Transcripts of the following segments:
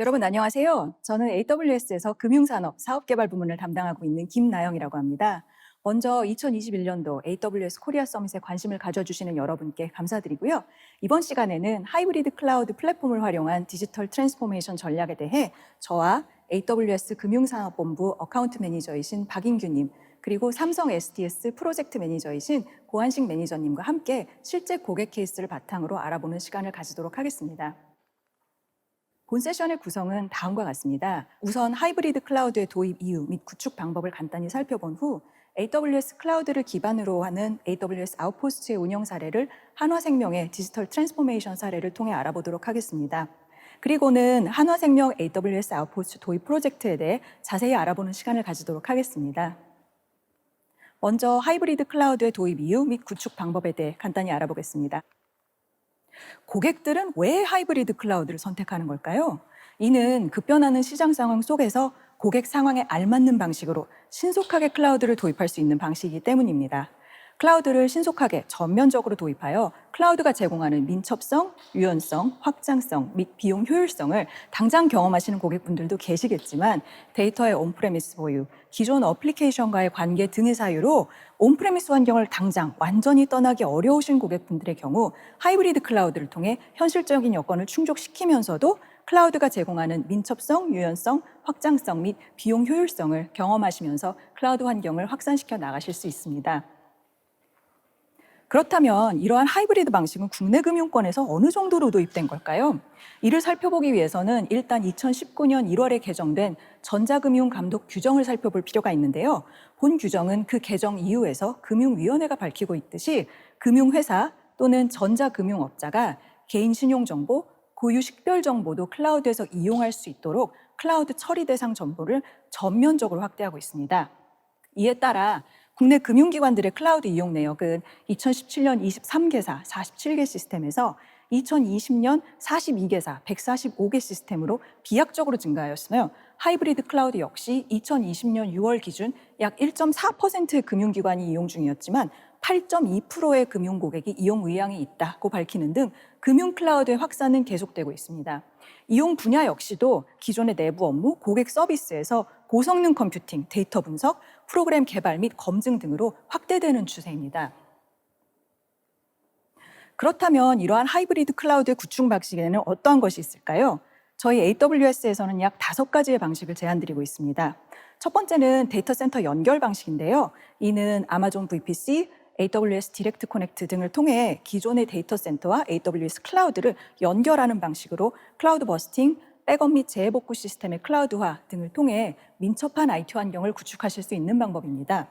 여러분 안녕하세요. 저는 AWS에서 금융산업 사업개발 부문을 담당하고 있는 김나영이라고 합니다. 먼저 2021년도 AWS 코리아 서밋에 관심을 가져주시는 여러분께 감사드리고요. 이번 시간에는 하이브리드 클라우드 플랫폼을 활용한 디지털 트랜스포메이션 전략에 대해 저와 AWS 금융산업본부 어카운트 매니저이신 박인규님, 그리고 삼성 SDS 프로젝트 매니저이신 고한식 매니저님과 함께 실제 고객 케이스를 바탕으로 알아보는 시간을 가지도록 하겠습니다. 본 세션의 구성은 다음과 같습니다. 우선 하이브리드 클라우드의 도입 이유 및 구축 방법을 간단히 살펴본 후 AWS 클라우드를 기반으로 하는 AWS 아웃포스트의 운영 사례를 한화생명의 디지털 트랜스포메이션 사례를 통해 알아보도록 하겠습니다. 그리고는 한화생명 AWS 아웃포스트 도입 프로젝트에 대해 자세히 알아보는 시간을 가지도록 하겠습니다. 먼저 하이브리드 클라우드의 도입 이유 및 구축 방법에 대해 간단히 알아보겠습니다. 고객들은 왜 하이브리드 클라우드를 선택하는 걸까요? 이는 급변하는 시장 상황 속에서 고객 상황에 알맞는 방식으로 신속하게 클라우드를 도입할 수 있는 방식이기 때문입니다. 클라우드를 신속하게 전면적으로 도입하여 클라우드가 제공하는 민첩성, 유연성, 확장성 및 비용 효율성을 당장 경험하시는 고객분들도 계시겠지만 데이터의 온프레미스 보유, 기존 어플리케이션과의 관계 등의 사유로 온프레미스 환경을 당장 완전히 떠나기 어려우신 고객분들의 경우 하이브리드 클라우드를 통해 현실적인 여건을 충족시키면서도 클라우드가 제공하는 민첩성, 유연성, 확장성 및 비용 효율성을 경험하시면서 클라우드 환경을 확산시켜 나가실 수 있습니다. 그렇다면 이러한 하이브리드 방식은 국내 금융권에서 어느 정도로 도입된 걸까요? 이를 살펴보기 위해서는 일단 2019년 1월에 개정된 전자금융 감독 규정을 살펴볼 필요가 있는데요. 본 규정은 그 개정 이후에서 금융위원회가 밝히고 있듯이 금융회사 또는 전자금융업자가 개인 신용정보, 고유 식별 정보도 클라우드에서 이용할 수 있도록 클라우드 처리 대상 정보를 전면적으로 확대하고 있습니다. 이에 따라 국내 금융기관들의 클라우드 이용 내역은 2017년 23개사 47개 시스템에서 2020년 42개사 145개 시스템으로 비약적으로 증가하였으며 하이브리드 클라우드 역시 2020년 6월 기준 약 1.4%의 금융기관이 이용 중이었지만 8.2%의 금융 고객이 이용 의향이 있다고 밝히는 등 금융 클라우드의 확산은 계속되고 있습니다. 이용 분야 역시도 기존의 내부 업무, 고객 서비스에서 고성능 컴퓨팅, 데이터 분석, 프로그램 개발 및 검증 등으로 확대되는 추세입니다. 그렇다면 이러한 하이브리드 클라우드의 구축 방식에는 어떠한 것이 있을까요? 저희 AWS에서는 약 다섯 가지의 방식을 제안드리고 있습니다. 첫 번째는 데이터 센터 연결 방식인데요. 이는 아마존 VPC, AWS 디렉트 커넥트 등을 통해 기존의 데이터 센터와 AWS 클라우드를 연결하는 방식으로 클라우드 버스팅, 백업 및 재해복구 시스템의 클라우드화 등을 통해 민첩한 IT 환경을 구축하실 수 있는 방법입니다.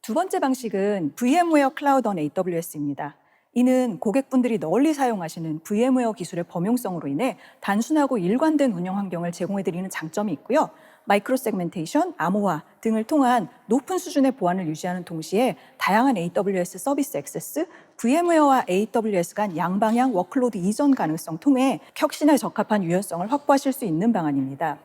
두 번째 방식은 VMware 클라우드 on AWS입니다. 이는 고객분들이 널리 사용하시는 VMware 기술의 범용성으로 인해 단순하고 일관된 운영 환경을 제공해드리는 장점이 있고요. 마이크로 세그멘테이션, 암호화 등을 통한 높은 수준의 보안을 유지하는 동시에 다양한 AWS 서비스 액세스, VMware와 AWS 간 양방향 워클로드 이전 가능성 통해 혁신에 적합한 유연성을 확보하실 수 있는 방안입니다.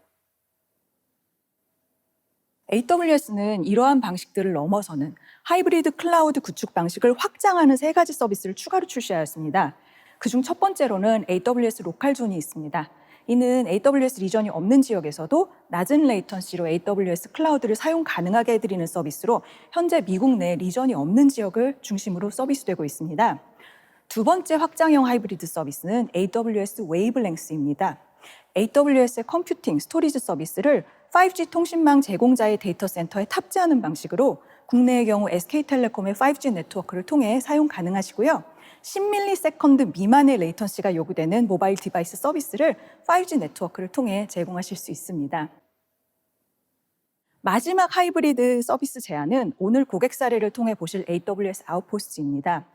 AWS는 이러한 방식들을 넘어서는 하이브리드 클라우드 구축 방식을 확장하는 세 가지 서비스를 추가로 출시하였습니다. 그중 첫 번째로는 AWS 로컬 존이 있습니다. 이는 AWS 리전이 없는 지역에서도 낮은 레이턴시로 AWS 클라우드를 사용 가능하게 해드리는 서비스로 현재 미국 내 리전이 없는 지역을 중심으로 서비스되고 있습니다. 두 번째 확장형 하이브리드 서비스는 AWS 웨이블랭스입니다. AWS의 컴퓨팅, 스토리지 서비스를 5G 통신망 제공자의 데이터 센터에 탑재하는 방식으로 국내의 경우 SK텔레콤의 5G 네트워크를 통해 사용 가능하시고요. 10ms 미만의 레이턴시가 요구되는 모바일 디바이스 서비스를 5G 네트워크를 통해 제공하실 수 있습니다. 마지막 하이브리드 서비스 제안은 오늘 고객 사례를 통해 보실 AWS 아웃포스트입니다.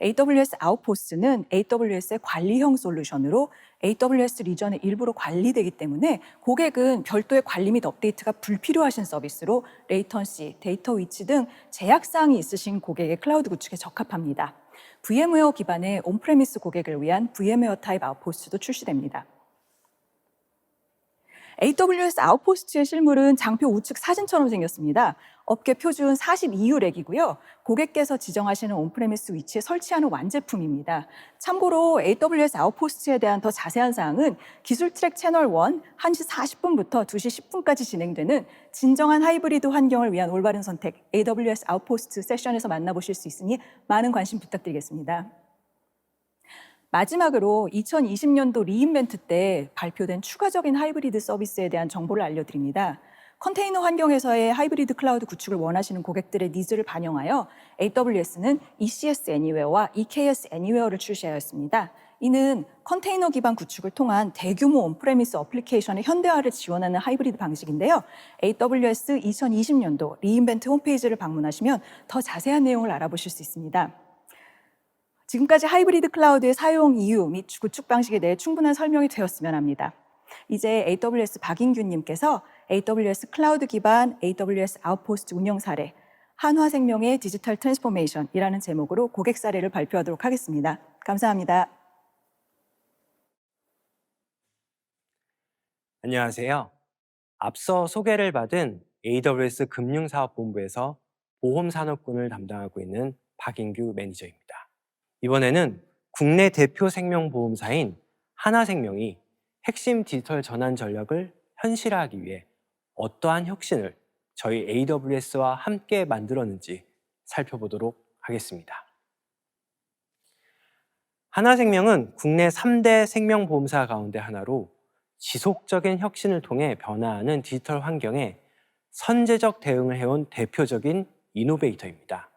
AWS 아웃포스트는 AWS의 관리형 솔루션으로 AWS 리전의 일부로 관리되기 때문에 고객은 별도의 관리 및 업데이트가 불필요하신 서비스로 레이턴시, 데이터 위치 등 제약 사항이 있으신 고객의 클라우드 구축에 적합합니다. VM웨어 기반의 온프레미스 고객을 위한 VM웨어 타입 아웃포스트도 출시됩니다. AWS 아웃포스트의 실물은 장표 우측 사진처럼 생겼습니다. 업계 표준 42유 렉이고요. 고객께서 지정하시는 온프레미스 위치에 설치하는 완제품입니다. 참고로 AWS 아웃포스트에 대한 더 자세한 사항은 기술 트랙 채널 1 1시 40분부터 2시 10분까지 진행되는 진정한 하이브리드 환경을 위한 올바른 선택 AWS 아웃포스트 세션에서 만나보실 수 있으니 많은 관심 부탁드리겠습니다. 마지막으로 2020년도 리인벤트 때 발표된 추가적인 하이브리드 서비스에 대한 정보를 알려드립니다. 컨테이너 환경에서의 하이브리드 클라우드 구축을 원하시는 고객들의 니즈를 반영하여 AWS는 ECS Anywhere와 EKS Anywhere를 출시하였습니다. 이는 컨테이너 기반 구축을 통한 대규모 온프레미스 어플리케이션의 현대화를 지원하는 하이브리드 방식인데요. AWS 2020년도 리인벤트 홈페이지를 방문하시면 더 자세한 내용을 알아보실 수 있습니다. 지금까지 하이브리드 클라우드의 사용 이유 및 구축 방식에 대해 충분한 설명이 되었으면 합니다. 이제 AWS 박인규님께서 AWS 클라우드 기반 AWS 아웃포스트 운영 사례 한화생명의 디지털 트랜스포메이션이라는 제목으로 고객 사례를 발표하도록 하겠습니다. 감사합니다. 안녕하세요. 앞서 소개를 받은 AWS 금융사업본부에서 보험산업군을 담당하고 있는 박인규 매니저입니다. 이번에는 국내 대표 생명보험사인 하나생명이 핵심 디지털 전환 전략을 현실화하기 위해 어떠한 혁신을 저희 AWS와 함께 만들었는지 살펴보도록 하겠습니다. 하나생명은 국내 3대 생명보험사 가운데 하나로 지속적인 혁신을 통해 변화하는 디지털 환경에 선제적 대응을 해온 대표적인 이노베이터입니다.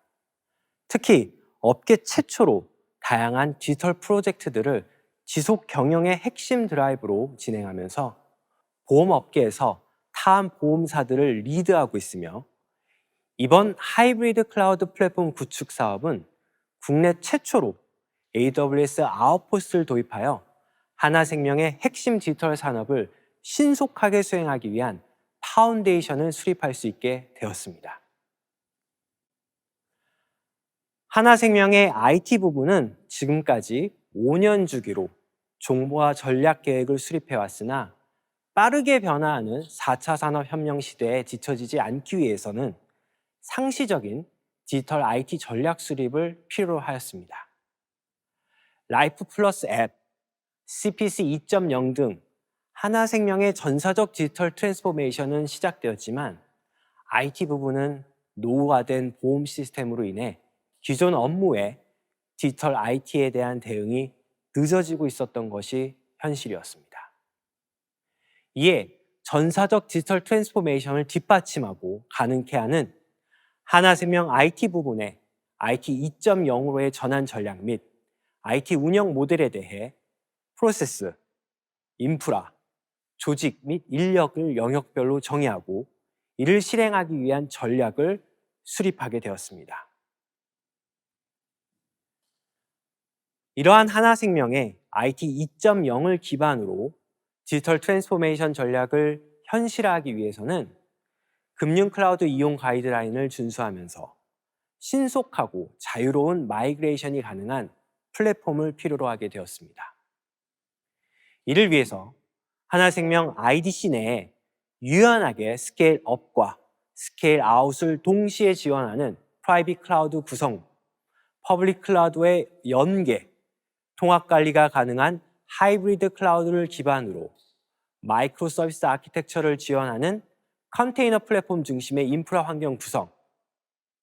특히 업계 최초로 다양한 디지털 프로젝트들을 지속 경영의 핵심 드라이브로 진행하면서 보험업계에서 타한 보험사들을 리드하고 있으며 이번 하이브리드 클라우드 플랫폼 구축 사업은 국내 최초로 AWS 아웃포스를 도입하여 하나생명의 핵심 디지털 산업을 신속하게 수행하기 위한 파운데이션을 수립할 수 있게 되었습니다. 하나생명의 IT 부분은 지금까지 5년 주기로 정보화 전략 계획을 수립해 왔으나 빠르게 변화하는 4차 산업혁명 시대에 뒤처지지 않기 위해서는 상시적인 디지털 IT 전략 수립을 필요로 하였습니다. 라이프 플러스 앱, CPC 2.0 등 하나생명의 전사적 디지털 트랜스포메이션은 시작되었지만 IT 부분은 노후화된 보험 시스템으로 인해 기존 업무에 디지털 IT에 대한 대응이 늦어지고 있었던 것이 현실이었습니다. 이에 전사적 디지털 트랜스포메이션을 뒷받침하고 가능케 하는 하나생명 IT 부분의 IT 2.0으로의 전환 전략 및 IT 운영 모델에 대해 프로세스, 인프라, 조직 및 인력을 영역별로 정의하고 이를 실행하기 위한 전략을 수립하게 되었습니다. 이러한 하나생명의 IT 2.0을 기반으로 디지털 트랜스포메이션 전략을 현실화하기 위해서는 금융 클라우드 이용 가이드라인을 준수하면서 신속하고 자유로운 마이그레이션이 가능한 플랫폼을 필요로 하게 되었습니다. 이를 위해서 하나생명 IDC 내에 유연하게 스케일 업과 스케일 아웃을 동시에 지원하는 프라이빗 클라우드 구성, 퍼블릭 클라우드의 연계, 통합 관리가 가능한 하이브리드 클라우드를 기반으로 마이크로 서비스 아키텍처를 지원하는 컨테이너 플랫폼 중심의 인프라 환경 구성,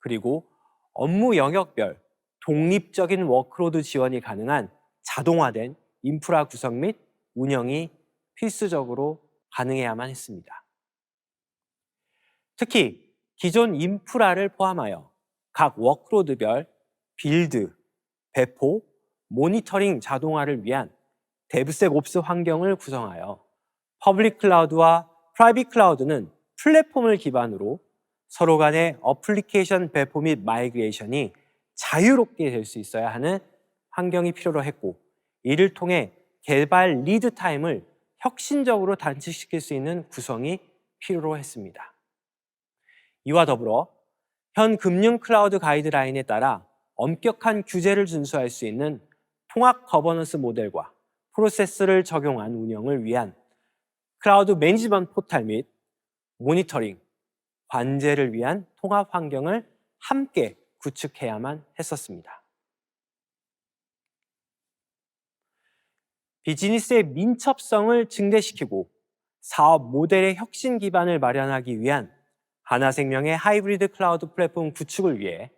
그리고 업무 영역별 독립적인 워크로드 지원이 가능한 자동화된 인프라 구성 및 운영이 필수적으로 가능해야만 했습니다. 특히 기존 인프라를 포함하여 각 워크로드별 빌드, 배포, 모니터링 자동화를 위한 데브섹옵스 환경을 구성하여 퍼블릭 클라우드와 프라이빗 클라우드는 플랫폼을 기반으로 서로 간의 어플리케이션 배포 및 마이그레이션이 자유롭게 될 수 있어야 하는 환경이 필요로 했고 이를 통해 개발 리드 타임을 혁신적으로 단축시킬 수 있는 구성이 필요로 했습니다. 이와 더불어 현 금융 클라우드 가이드라인에 따라 엄격한 규제를 준수할 수 있는 통합 거버넌스 모델과 프로세스를 적용한 운영을 위한 클라우드 매니지먼트 포탈 및 모니터링, 관제를 위한 통합 환경을 함께 구축해야만 했었습니다. 비즈니스의 민첩성을 증대시키고 사업 모델의 혁신 기반을 마련하기 위한 하나생명의 하이브리드 클라우드 플랫폼 구축을 위해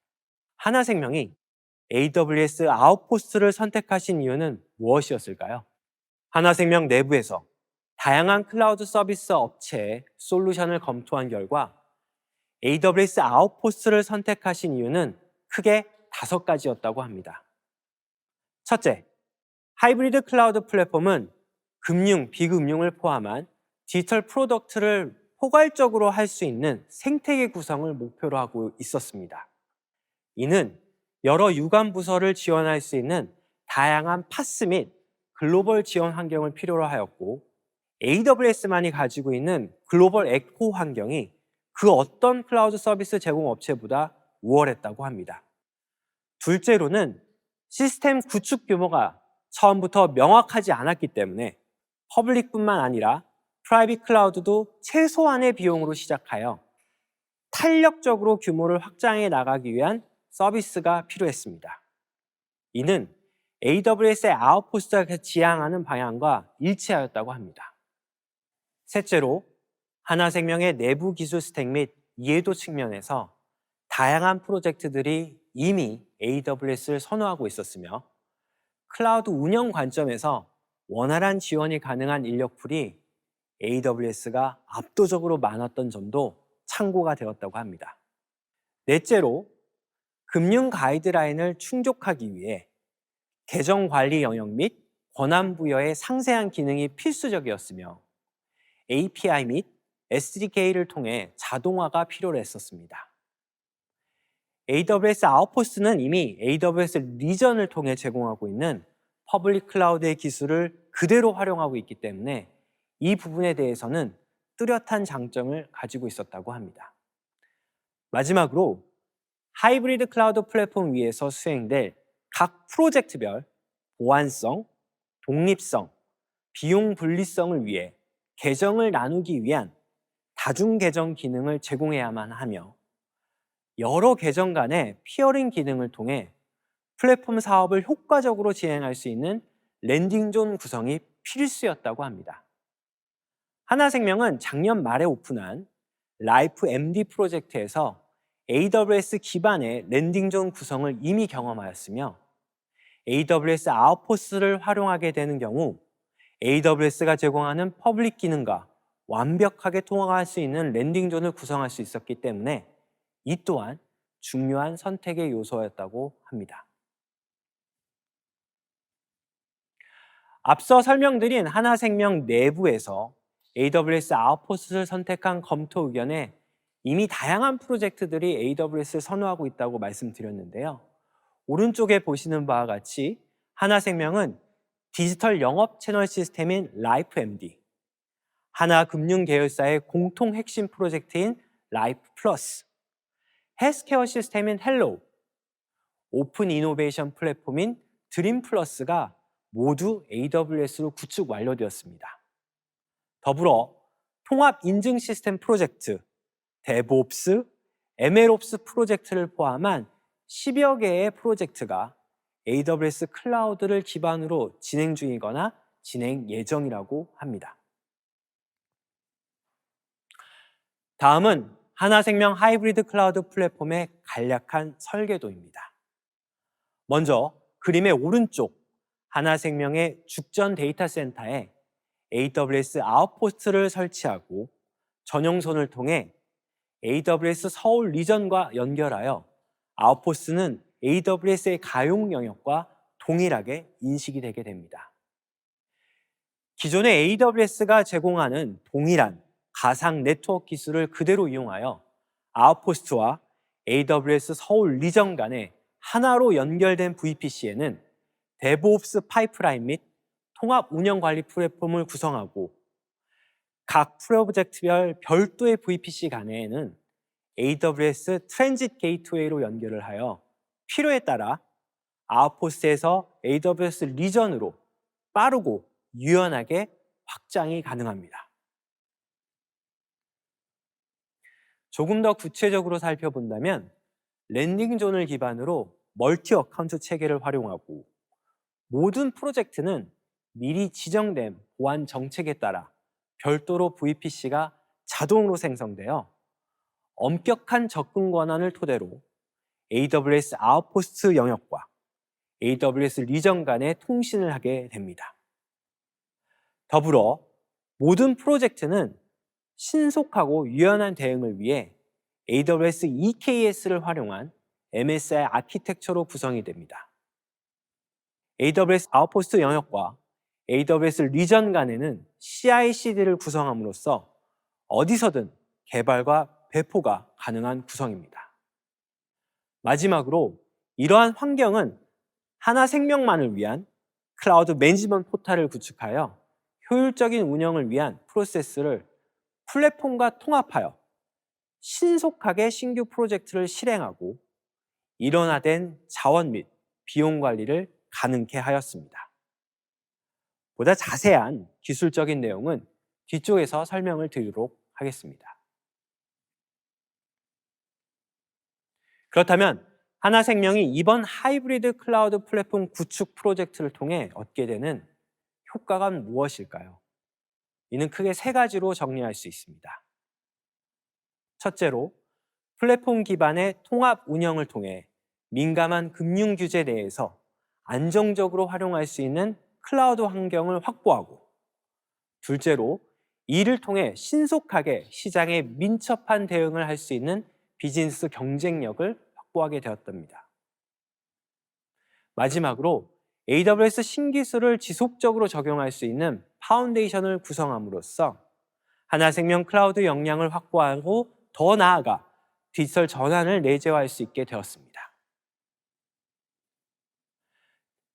하나생명이 AWS 아웃포스트를 선택하신 이유는 무엇이었을까요? 하나생명 내부에서 다양한 클라우드 서비스 업체의 솔루션을 검토한 결과 AWS 아웃포스트를 선택하신 이유는 크게 다섯 가지였다고 합니다. 첫째, 하이브리드 클라우드 플랫폼은 금융, 비금융을 포함한 디지털 프로덕트를 포괄적으로 할 수 있는 생태계 구성을 목표로 하고 있었습니다. 이는 여러 유관 부서를 지원할 수 있는 다양한 파스 및 글로벌 지원 환경을 필요로 하였고 AWS만이 가지고 있는 글로벌 에코 환경이 그 어떤 클라우드 서비스 제공 업체보다 우월했다고 합니다. 둘째로는 시스템 구축 규모가 처음부터 명확하지 않았기 때문에 퍼블릭뿐만 아니라 프라이빗 클라우드도 최소한의 비용으로 시작하여 탄력적으로 규모를 확장해 나가기 위한 서비스가 필요했습니다. 이는 AWS의 아웃포스트가 지향하는 방향과 일치하였다고 합니다. 셋째로 하나생명의 내부 기술 스택 및 이해도 측면에서 다양한 프로젝트들이 이미 AWS를 선호하고 있었으며 클라우드 운영 관점에서 원활한 지원이 가능한 인력풀이 AWS가 압도적으로 많았던 점도 참고가 되었다고 합니다. 넷째로 금융 가이드라인을 충족하기 위해 계정 관리 영역 및 권한 부여의 상세한 기능이 필수적이었으며 API 및 SDK를 통해 자동화가 필요로 했었습니다. AWS 아웃포스트는 이미 AWS 리전을 통해 제공하고 있는 퍼블릭 클라우드의 기술을 그대로 활용하고 있기 때문에 이 부분에 대해서는 뚜렷한 장점을 가지고 있었다고 합니다. 마지막으로 하이브리드 클라우드 플랫폼 위에서 수행될 각 프로젝트별 보안성, 독립성, 비용 분리성을 위해 계정을 나누기 위한 다중 계정 기능을 제공해야만 하며 여러 계정 간의 피어링 기능을 통해 플랫폼 사업을 효과적으로 진행할 수 있는 랜딩존 구성이 필수였다고 합니다. 하나생명은 작년 말에 오픈한 라이프 MD 프로젝트에서 AWS 기반의 랜딩존 구성을 이미 경험하였으며 AWS 아웃포스를 활용하게 되는 경우 AWS가 제공하는 퍼블릭 기능과 완벽하게 통합할 수 있는 랜딩존을 구성할 수 있었기 때문에 이 또한 중요한 선택의 요소였다고 합니다. 앞서 설명드린 하나생명 내부에서 AWS 아웃포스를 선택한 검토 의견에 이미 다양한 프로젝트들이 AWS를 선호하고 있다고 말씀드렸는데요. 오른쪽에 보시는 바와 같이 하나생명은 디지털 영업 채널 시스템인 라이프MD, 하나금융 계열사의 공통 핵심 프로젝트인 라이프 플러스, 헬스케어 시스템인 헬로우, 오픈 이노베이션 플랫폼인 드림 플러스가 모두 AWS로 구축 완료되었습니다. 더불어 통합 인증 시스템 프로젝트, 데브옵스, MLOps 프로젝트를 포함한 10여 개의 프로젝트가 AWS 클라우드를 기반으로 진행 중이거나 진행 예정이라고 합니다. 다음은 하나생명 하이브리드 클라우드 플랫폼의 간략한 설계도입니다. 먼저 그림의 오른쪽 하나생명의 죽전 데이터 센터에 AWS 아웃포스트를 설치하고 전용선을 통해 AWS 서울 리전과 연결하여 아웃포스트는 AWS의 가용 영역과 동일하게 인식이 되게 됩니다. 기존의 AWS가 제공하는 동일한 가상 네트워크 기술을 그대로 이용하여 아웃포스트와 AWS 서울 리전 간에 하나로 연결된 VPC에는 데브옵스 파이프라인 및 통합 운영 관리 플랫폼을 구성하고 각 프로젝트별 별도의 VPC 간에는 AWS 트랜짓 게이트웨이로 연결을 하여 필요에 따라 아웃포스트에서 AWS 리전으로 빠르고 유연하게 확장이 가능합니다. 조금 더 구체적으로 살펴본다면 랜딩 존을 기반으로 멀티 어카운트 체계를 활용하고 모든 프로젝트는 미리 지정된 보안 정책에 따라 별도로 VPC가 자동으로 생성되어 엄격한 접근 권한을 토대로 AWS 아웃포스트 영역과 AWS 리전 간의 통신을 하게 됩니다. 더불어 모든 프로젝트는 신속하고 유연한 대응을 위해 AWS EKS를 활용한 MSI 아키텍처로 구성이 됩니다. AWS 아웃포스트 영역과 AWS 리전 간에는 CI/CD를 구성함으로써 어디서든 개발과 배포가 가능한 구성입니다. 마지막으로 이러한 환경은 하나 생명만을 위한 클라우드 매니지먼트 포탈을 구축하여 효율적인 운영을 위한 프로세스를 플랫폼과 통합하여 신속하게 신규 프로젝트를 실행하고 일원화된 자원 및 비용 관리를 가능케 하였습니다. 보다 자세한 기술적인 내용은 뒤쪽에서 설명을 드리도록 하겠습니다. 그렇다면 하나생명이 이번 하이브리드 클라우드 플랫폼 구축 프로젝트를 통해 얻게 되는 효과가 무엇일까요? 이는 크게 세 가지로 정리할 수 있습니다. 첫째로 플랫폼 기반의 통합 운영을 통해 민감한 금융 규제 내에서 안정적으로 활용할 수 있는 클라우드 환경을 확보하고 둘째로 이를 통해 신속하게 시장에 민첩한 대응을 할 수 있는 비즈니스 경쟁력을 확보하게 되었답니다. 마지막으로 AWS 신기술을 지속적으로 적용할 수 있는 파운데이션을 구성함으로써 하나생명 클라우드 역량을 확보하고 더 나아가 디지털 전환을 내재화할 수 있게 되었습니다.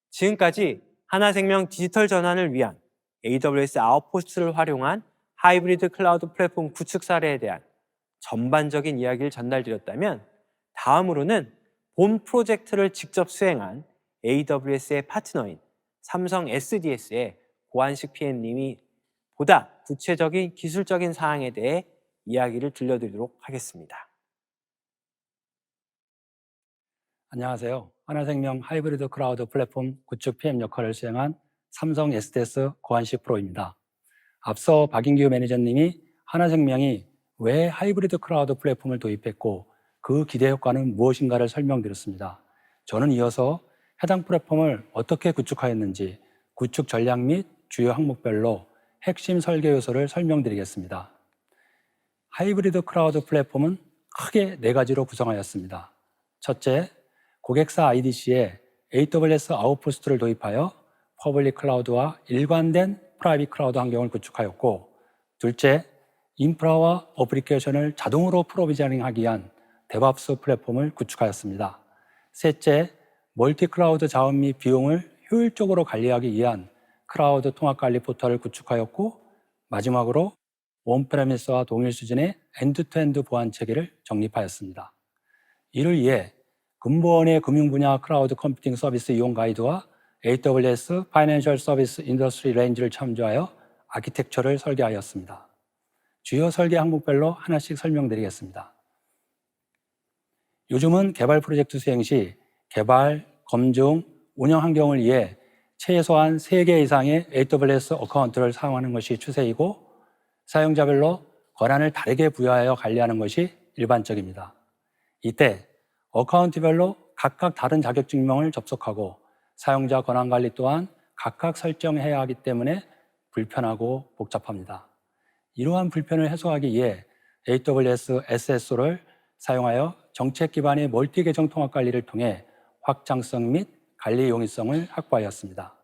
지금까지 하나생명 디지털 전환을 위한 AWS 아웃포스트를 활용한 하이브리드 클라우드 플랫폼 구축 사례에 대한 전반적인 이야기를 전달드렸다면 다음으로는 본 프로젝트를 직접 수행한 AWS의 파트너인 삼성 SDS의 고한식 PM님이 보다 구체적인 기술적인 사항에 대해 이야기를 들려드리도록 하겠습니다. 안녕하세요. 하나생명 하이브리드 클라우드 플랫폼 구축 PM 역할을 수행한 삼성 SDS 고한식 프로입니다. 앞서 박인규 매니저님이 하나생명이 왜 하이브리드 클라우드 플랫폼을 도입했고 그 기대 효과는 무엇인가를 설명드렸습니다. 저는 이어서 해당 플랫폼을 어떻게 구축하였는지 구축 전략 및 주요 항목별로 핵심 설계 요소를 설명드리겠습니다. 하이브리드 클라우드 플랫폼은 크게 네 가지로 구성하였습니다. 첫째, 고객사 IDC에 AWS 아웃포스트를 도입하여 퍼블릭 클라우드와 일관된 프라이빗 클라우드 환경을 구축하였고, 둘째, 인프라와 어플리케이션을 자동으로 프로비저닝하기 위한 데밥스 플랫폼을 구축하였습니다. 셋째, 멀티 클라우드 자원 및 비용을 효율적으로 관리하기 위한 클라우드 통합 관리 포털을 구축하였고, 마지막으로 원프레미스와 동일 수준의 엔드투엔드 보안 체계를 정립하였습니다. 이를 위해 근본의 금융 분야 클라우드 컴퓨팅 서비스 이용 가이드와 AWS 파이낸셜 서비스 인더스트리 레인지를 참조하여 아키텍처를 설계하였습니다. 주요 설계 항목별로 하나씩 설명드리겠습니다. 요즘은 개발 프로젝트 수행 시 개발, 검증, 운영 환경을 위해 최소한 3개 이상의 AWS 어카운트를 사용하는 것이 추세이고 사용자별로 권한을 다르게 부여하여 관리하는 것이 일반적입니다. 이때 어카운트별로 각각 다른 자격증명을 접속하고 사용자 권한 관리 또한 각각 설정해야 하기 때문에 불편하고 복잡합니다. 이러한 불편을 해소하기 위해 AWS SSO를 사용하여 정책 기반의 멀티 계정 통합 관리를 통해 확장성 및 관리 용이성을 확보하였습니다.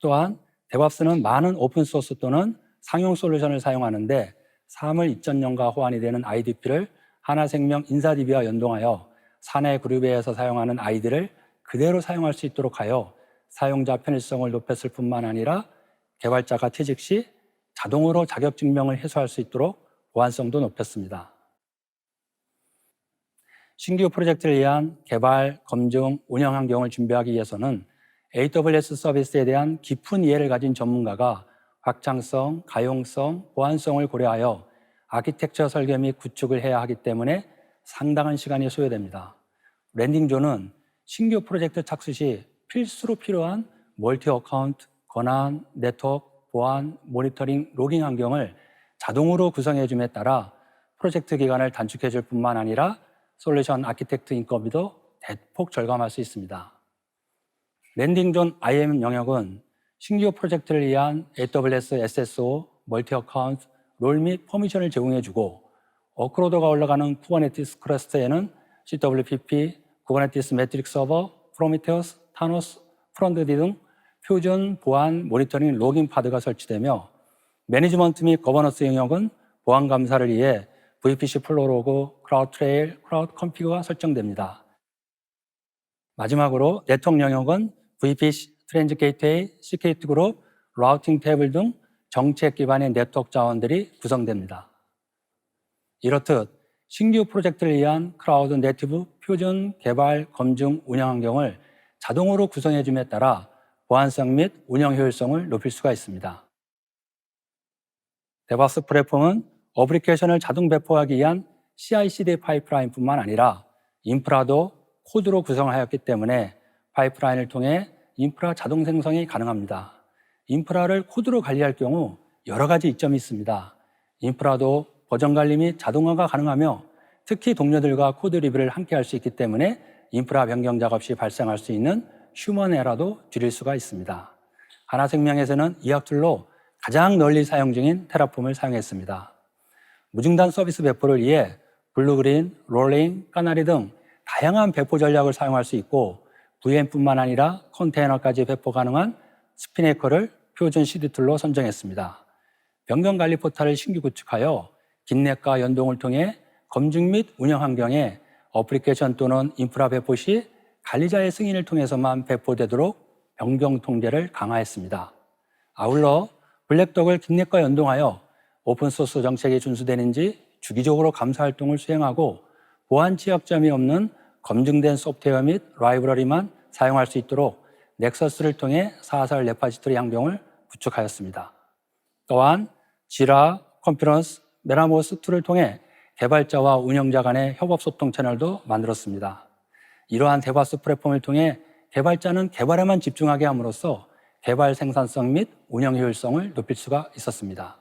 또한 데밥스는 많은 오픈소스 또는 상용 솔루션을 사용하는데 사물 이전용과 호환이 되는 IDP를 하나생명 인사DB와 연동하여 사내 그룹에서 사용하는 아이디를 그대로 사용할 수 있도록 하여 사용자 편의성을 높였을 뿐만 아니라 개발자가 퇴직 시 자동으로 자격증명을 해소할 수 있도록 보안성도 높였습니다. 신규 프로젝트를 위한 개발, 검증, 운영 환경을 준비하기 위해서는 AWS 서비스에 대한 깊은 이해를 가진 전문가가 확장성, 가용성, 보안성을 고려하여 아키텍처 설계 및 구축을 해야 하기 때문에 상당한 시간이 소요됩니다. 랜딩존은 신규 프로젝트 착수 시 필수로 필요한 멀티 어카운트, 권한, 네트워크, 보안, 모니터링, 로깅 환경을 자동으로 구성해 줌에 따라 프로젝트 기간을 단축해 줄 뿐만 아니라 솔루션 아키텍트 인건비도 대폭 절감할 수 있습니다. 랜딩존 IAM 영역은 신규 프로젝트를 위한 AWS SSO, 멀티 어카운트, 롤 및 퍼미션을 제공해주고 어크로드가 올라가는 쿠버네티스 클러스터에는 CWPP, 쿠버네티스 매트릭 서버, 프로미테우스, 타노스, 프론트디 등 표준 보안 모니터링 로깅 파드가 설치되며 매니지먼트 및 거버넌스 영역은 보안 감사를 위해 VPC 플로로그, 크라우드 트레일, 크라우드 컴피그가 설정됩니다. 마지막으로 네트워크 영역은 VPC, 트렌즈 게이트웨이, 시큐리티 그룹, 라우팅 테이블 등 정책 기반의 네트워크 자원들이 구성됩니다. 이렇듯 신규 프로젝트를 위한 크라우드 네티브 표준 개발, 검증, 운영 환경을 자동으로 구성해 줌에 따라 보안성 및 운영 효율성을 높일 수가 있습니다. 데바스 플랫폼은 어플리케이션을 자동 배포하기 위한 CI/CD 파이프라인뿐만 아니라 인프라도 코드로 구성하였기 때문에 파이프라인을 통해 인프라 자동 생성이 가능합니다. 인프라를 코드로 관리할 경우 여러 가지 이점이 있습니다. 인프라도 버전 관리 및 자동화가 가능하며 특히 동료들과 코드 리뷰를 함께 할 수 있기 때문에 인프라 변경 작업 시 발생할 수 있는 휴먼 에러도 줄일 수가 있습니다. 하나생명에서는 이 학툴로 가장 널리 사용 중인 테라폼을 사용했습니다. 무중단 서비스 배포를 위해 블루그린, 롤링, 까나리 등 다양한 배포 전략을 사용할 수 있고 VM뿐만 아니라 컨테이너까지 배포 가능한 스피네커를 표준 CD 툴로 선정했습니다. 변경 관리 포탈을 신규 구축하여 긴넷과 연동을 통해 검증 및 운영 환경에 어플리케이션 또는 인프라 배포 시 관리자의 승인을 통해서만 배포되도록 변경 통제를 강화했습니다. 아울러 블랙덕을 긴넷과 연동하여 오픈소스 정책이 준수되는지 주기적으로 감사 활동을 수행하고 보안 취약점이 없는 검증된 소프트웨어 및 라이브러리만 사용할 수 있도록 넥서스를 통해 사설 레파지토리 환경을 구축하였습니다. 또한 지라, 컨피런스, 메라모스 툴을 통해 개발자와 운영자 간의 협업 소통 채널도 만들었습니다. 이러한 데바스 플랫폼을 통해 개발자는 개발에만 집중하게 함으로써 개발 생산성 및 운영 효율성을 높일 수가 있었습니다.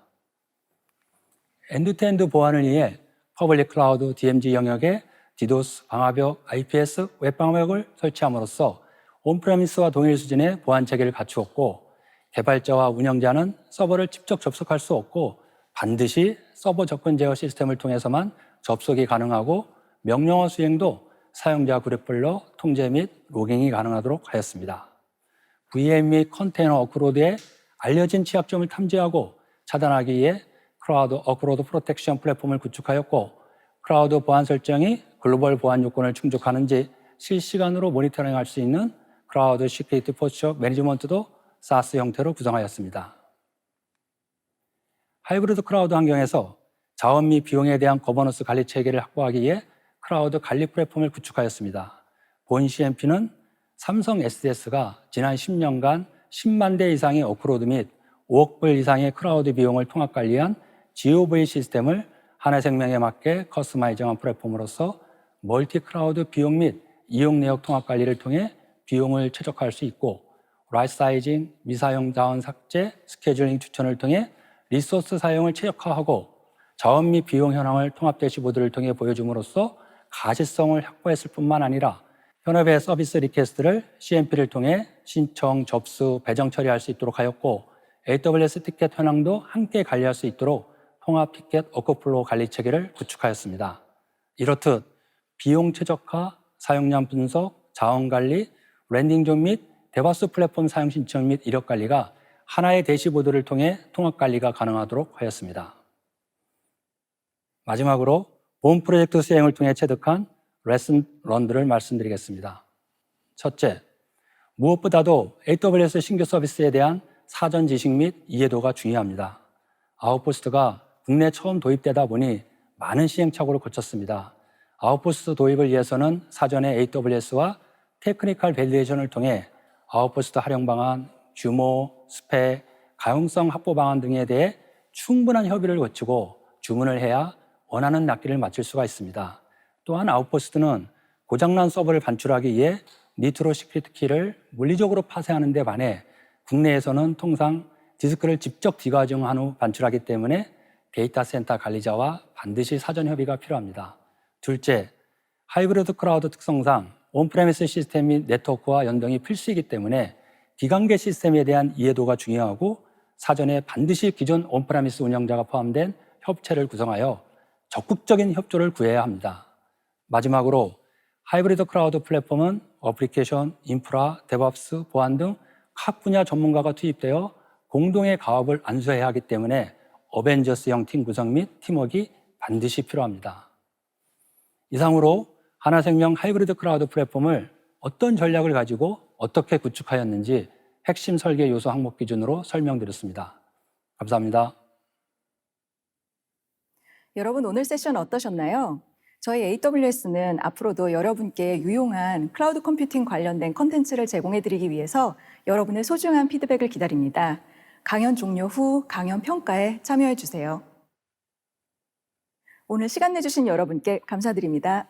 엔드투엔드 보안을 위해 퍼블릭 클라우드 DMZ 영역에 디도스, 방화벽, IPS, 웹 방화벽을 설치함으로써 온프레미스와 동일 수준의 보안 체계를 갖추었고 개발자와 운영자는 서버를 직접 접속할 수 없고 반드시 서버 접근 제어 시스템을 통해서만 접속이 가능하고 명령어 수행도 사용자 그룹별로 통제 및 로깅이 가능하도록 하였습니다. VM 및 컨테이너 어크로드의 알려진 취약점을 탐지하고 차단하기 위해 크라우드 어크로드 프로텍션 플랫폼을 구축하였고 크라우드 보안 설정이 글로벌 보안 요건을 충족하는지 실시간으로 모니터링할 수 있는 크라우드 시큐리티 포스처 매니지먼트도 SaaS 형태로 구성하였습니다. 하이브리드 크라우드 환경에서 자원 및 비용에 대한 거버넌스 관리 체계를 확보하기 위해 크라우드 관리 플랫폼을 구축하였습니다. 본 CMP는 삼성 SDS가 지난 10년간 10만 대 이상의 어크로드 및 5억 불 이상의 크라우드 비용을 통합 관리한 GOV 시스템을 하나생명에 맞게 커스터마이징한 플랫폼으로서 멀티 크라우드 비용 및 이용 내역 통합 관리를 통해 비용을 최적화할 수 있고 라이트 사이징, 미사용 자원 삭제, 스케줄링 추천을 통해 리소스 사용을 최적화하고 자원 및 비용 현황을 통합 대시보드를 통해 보여줌으로써 가시성을 확보했을 뿐만 아니라 현업의 서비스 리퀘스트를 CMP를 통해 신청, 접수, 배정 처리할 수 있도록 하였고 AWS 티켓 현황도 함께 관리할 수 있도록 통합 티켓 워크플로우 관리 체계를 구축하였습니다. 이렇듯 비용 최적화, 사용량 분석, 자원 관리, 랜딩 존 및 데바스 플랫폼 사용 신청 및 이력 관리가 하나의 대시보드를 통해 통합 관리가 가능하도록 하였습니다. 마지막으로 본 프로젝트 수행을 통해 체득한 레슨 런들을 말씀드리겠습니다. 첫째, 무엇보다도 AWS 신규 서비스에 대한 사전 지식 및 이해도가 중요합니다. 아웃포스트가 국내 처음 도입되다 보니 많은 시행착오를 거쳤습니다. 아웃포스트 도입을 위해서는 사전에 AWS와 테크니컬 밸리에이션을 통해 아웃포스트 활용 방안, 규모, 스펙, 가용성 확보 방안 등에 대해 충분한 협의를 거치고 주문을 해야 원하는 낚기를 마칠 수가 있습니다. 또한 아웃포스트는 고장난 서버를 반출하기 위해 니트로 시크릿 키를 물리적으로 파쇄하는 데 반해 국내에서는 통상 디스크를 직접 디가중한 후 반출하기 때문에 데이터 센터 관리자와 반드시 사전 협의가 필요합니다. 둘째, 하이브리드 클라우드 특성상 온프레미스 시스템 및 네트워크와 연동이 필수이기 때문에 기관계 시스템에 대한 이해도가 중요하고 사전에 반드시 기존 온프레미스 운영자가 포함된 협체를 구성하여 적극적인 협조를 구해야 합니다. 마지막으로 하이브리드 클라우드 플랫폼은 어플리케이션, 인프라, 데브옵스, 보안 등 각 분야 전문가가 투입되어 공동의 가업을 안수해야 하기 때문에 어벤져스형 팀 구성 및 팀워크가 반드시 필요합니다. 이상으로 하나생명 하이브리드 클라우드 플랫폼을 어떤 전략을 가지고 어떻게 구축하였는지 핵심 설계 요소 항목 기준으로 설명드렸습니다. 감사합니다. 여러분 오늘 세션 어떠셨나요? 저희 AWS는 앞으로도 여러분께 유용한 클라우드 컴퓨팅 관련된 컨텐츠를 제공해 드리기 위해서 여러분의 소중한 피드백을 기다립니다. 강연 종료 후 강연 평가에 참여해 주세요. 오늘 시간 내주신 여러분께 감사드립니다.